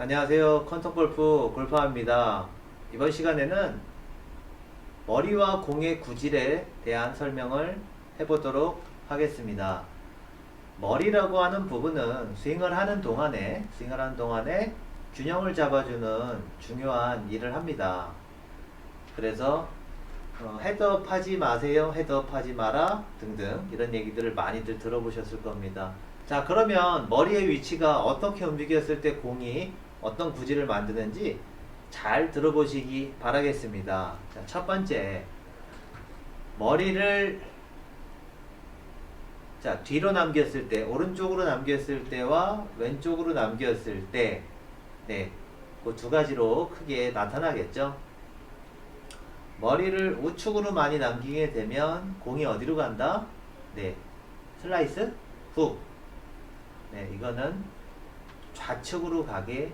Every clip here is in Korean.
안녕하세요. 컨텀골프 골파입니다. 이번 시간에는 머리와 공의 구질에 대한 설명을 해보도록 하겠습니다. 머리라고 하는 부분은 스윙을 하는 동안에 스윙을 하는 동안에 균형을 잡아주는 중요한 일을 합니다. 그래서 어, 헤드업 하지 마세요, 헤드업 하지 마라 등등 이런 얘기들을 많이들 들어보셨을 겁니다. 자, 그러면 머리의 위치가 어떻게 움직였을 때 공이 어떤 구질을 만드는지 잘 들어보시기 바라겠습니다. 자, 첫 번째, 머리를 자, 뒤로 남겼을 때, 오른쪽으로 남겼을 때와 왼쪽으로 남겼을 때, 네, 그 두 가지로 크게 나타나겠죠. 머리를 우측으로 많이 남기게 되면 공이 어디로 간다? 네, 슬라이스 훅. 네, 이거는 좌측으로 가게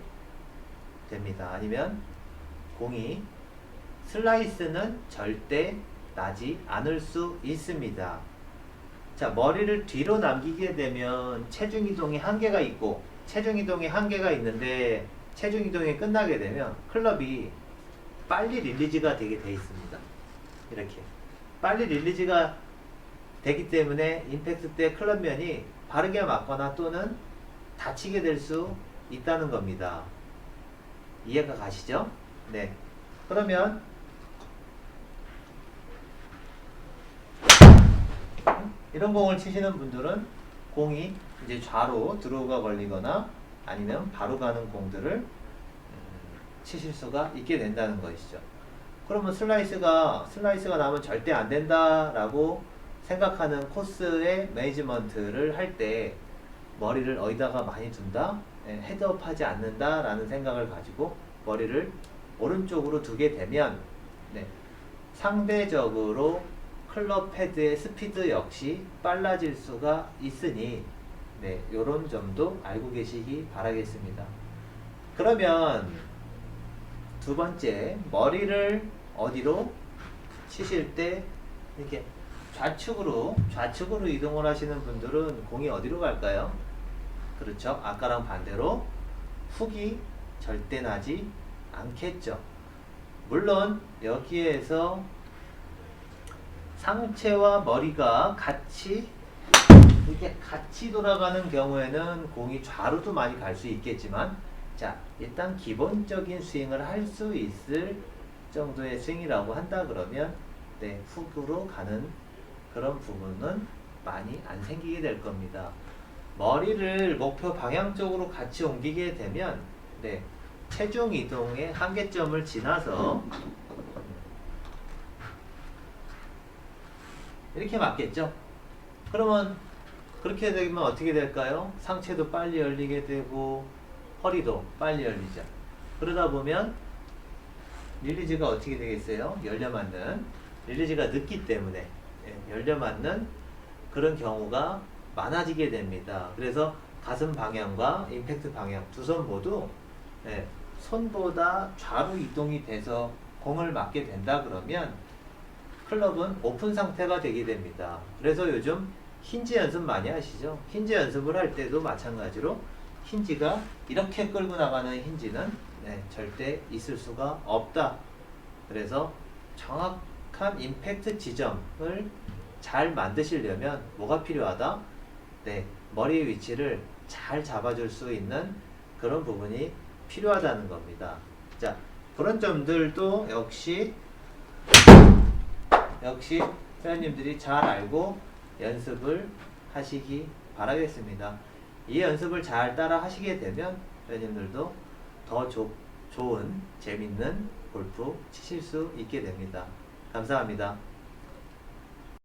됩니다. 아니면 공이 슬라이스는 절대 나지 않을 수 있습니다. 자, 머리를 뒤로 남기게 되면 체중 이동이 한계가 있고 체중 이동이 한계가 있는데 체중 이동이 끝나게 되면 클럽이 빨리 릴리즈가 되게 돼 있습니다. 이렇게 빨리 릴리즈가 되기 때문에 임팩트 때 클럽면이 바르게 맞거나 또는 다치게 될 수 있다는 겁니다. 이해가 가시죠? 네. 그러면 이런 공을 치시는 분들은 공이 이제 좌로 드로우가 걸리거나 아니면 바로 가는 공들을 음, 치실 수가 있게 된다는 것이죠. 그러면 슬라이스가 슬라이스가 나면 절대 안 된다라고 생각하는 코스의 매니지먼트를 할때 머리를 어디다가 많이 둔다, 예, 헤드업하지 않는다라는 생각을 가지고 머리를 오른쪽으로 두게 되면 네, 상대적으로 클럽 헤드의 스피드 역시 빨라질 수가 있으니 네, 요런 점도 알고 계시기 바라겠습니다. 그러면 두 번째 머리를 어디로 치실 때 이렇게 좌측으로 좌측으로 이동을 하시는 분들은 공이 어디로 갈까요? 그렇죠. 아까랑 반대로 훅이 절대 나지 않겠죠. 물론 여기에서 상체와 머리가 같이 이렇게 같이 돌아가는 경우에는 공이 좌로도 많이 갈 수 있겠지만 자 일단 기본적인 스윙을 할 수 있을 정도의 스윙이라고 한다 그러면 네 훅으로 가는 그런 부분은 많이 안 생기게 될 겁니다. 머리를 목표 방향 쪽으로 같이 옮기게 되면 네 체중 이동의 한계점을 지나서 이렇게 맞겠죠? 그러면 그렇게 되면 어떻게 될까요? 상체도 빨리 열리게 되고 허리도 빨리 열리죠. 그러다 보면 릴리즈가 어떻게 되겠어요? 열려 맞는 릴리즈가 늦기 때문에 예, 열려 맞는 그런 경우가 많아지게 됩니다. 그래서 가슴 방향과 임팩트 방향 두 손 모두 예, 손보다 좌로 이동이 돼서 공을 맞게 된다 그러면 클럽은 오픈 상태가 되게 됩니다. 그래서 요즘 힌지 연습 많이 하시죠? 힌지 연습을 할 때도 마찬가지로 힌지가 이렇게 끌고 나가는 힌지는 네, 절대 있을 수가 없다. 그래서 정확한 임팩트 지점을 잘 만드시려면 뭐가 필요하다? 네, 머리의 위치를 잘 잡아줄 수 있는 그런 부분이 필요하다는 겁니다. 자, 그런 점들도 역시 역시 회원님들이 잘 알고 연습을 하시기 바라겠습니다. 이 연습을 잘 따라 하시게 되면 회원님들도 더 조, 좋은 재밌는 골프 치실 수 있게 됩니다. 감사합니다.